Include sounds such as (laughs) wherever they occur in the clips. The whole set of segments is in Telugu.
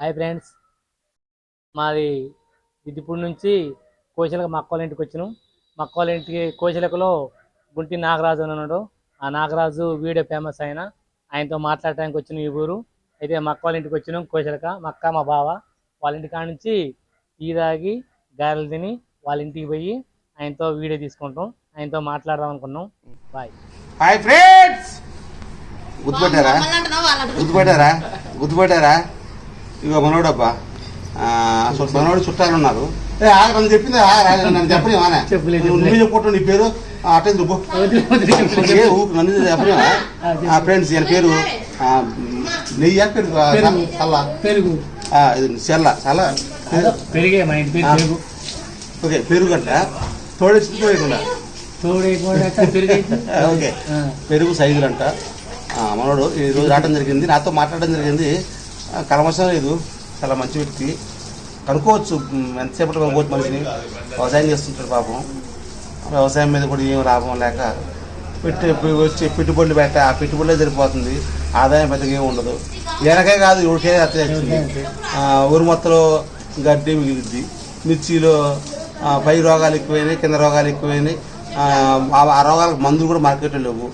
Hi friends. మాది విద్యపూడి నుంచి కోశలకు మా అక్కోళ్ళ ఇంటికి వచ్చినాం. మా అక్కోళ్ళ ఇంటికి కోశలకలో గుంటి నాగరాజు అని ఉన్నాడు. ఆ నాగరాజు వీడియో ఫేమస్ ఆయన ఆయనతో మాట్లాడటానికి వచ్చిన ఈ ఊరు. అయితే మా అక్కోళ్ళ ఇంటికి వచ్చినాం కోశలక. మా అక్క మా బావ వాళ్ళ ఇంటి కాడ నుంచి టీ తాగి గారెలు తిని వాళ్ళ ఇంటికి పోయి ఆయనతో వీడియో తీసుకుంటాం. ఆయనతో మాట్లాడదాం అనుకున్నాం. బాయ్. Hi friends. గుర్తుపెట్టారా? గుర్తుపెట్టారా? గుర్తుపెట్టారా? ఇగో మనోడబ్బా. అసలు మనోడు చుట్టాలు ఉన్నారు ఏ ఆగ నన్ను చెప్పింది నన్ను (laughs) చెప్పని చెప్పలేదు, నువ్వు చెప్పుకుంటావు నీ పేరు? అట్టే దుబ్బు నన్ను చెప్పని ఆ ఫ్రెండ్స్ ఈయన పేరు నెయ్యి పెరుగు. చల్ల పెరుగు. చెల్ల చల్ల పెరిగే మా ఇంటి పెరుగు. ఓకే పెరుగు అంట. తోడేసి పెరుగు. (laughs) ఓకే. పెరుగు సైజులు అంట. మనోడు ఈ రోజు రావడం జరిగింది. నాతో మాట్లాడడం జరిగింది. కలమసం లేదు. చాలా మంచి వ్యక్తి. కనుక్కోవచ్చు మ్, ఎంతసేపటి కనుక్కోవచ్చు మనిషిని. వ్యవసాయం చేస్తుంటాడు పాపం. వ్యవసాయం మీద కూడా ఏం లాభం లేక పెట్టి వచ్చి పెట్టుబడులు పెట్ట ఆ పెట్టుబడులే సరిపోతుంది. ఆదాయం పెద్దగా ఏమి ఉండదు. వెనకే కాదు ఎవరికే అత్యస్తుంది ఊరు మొత్తంలో గడ్డి మిగిలిద్ది. మిర్చిలో పై రోగాలు ఎక్కువైనాయి కింద రోగాలు ఎక్కువైనాయి. ఆ, రోగాలకు మందులు కూడా మార్కెట్లో లేవు.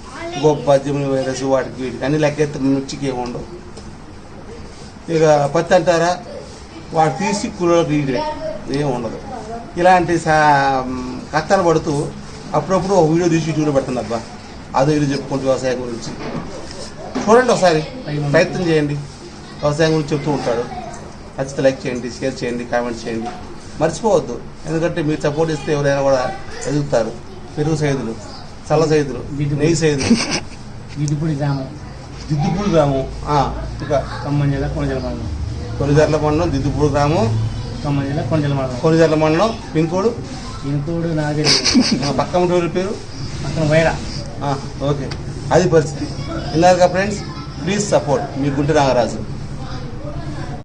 గొప్ప జమిని వైరస్ వాటికి వీటికి అన్ని లెక్కెత్తి మిర్చికి ఏమి ఉండవు. ఇక పత్తి అంటారా? వాడు తీసి కూరలోకి ఇదే ఏం ఉండదు. ఇలాంటి సా కష్టాలు పడుతూ అప్పుడప్పుడు ఒక వీడియో తీసి యూట్యూబ్లో పెడుతుంది అబ్బా. అదో ఇది చెప్పుకుంటూ వ్యవసాయం గురించి. చూడండి ఒకసారి. ప్రయత్నం చేయండి. వ్యవసాయం గురించి చెప్తూ ఉంటాడు. నచ్చితే లైక్ చేయండి షేర్ చేయండి కామెంట్ చేయండి. మర్చిపోవద్దు. ఎందుకంటే మీరు సపోర్ట్ ఇస్తే ఎవరైనా కూడా ఎదుగుతారు. పెరుగు సైదులు చల్ల సైదులు నెయ్యి సైదులు. విధిపూడి గ్రామం. దిద్దుపూడి గ్రామం. ఖమ్మం జిల్లా కొనజల మండలం. కొనిజర్ల మండలం దిద్దుపూడి గ్రామం. ఖమ్మం జిల్లా కొనజల మండలం. కొనిజర్ల మండలం పిన్కోడ్. ఇంకోడు నాదే పక్క ఉంటే పేరు? పక్కన వైరా. ఓకే. అది పరిస్థితి. విన్నారుగా ఫ్రెండ్స్ ప్లీజ్ సపోర్ట్ మీ గుంటి నాగరాజు.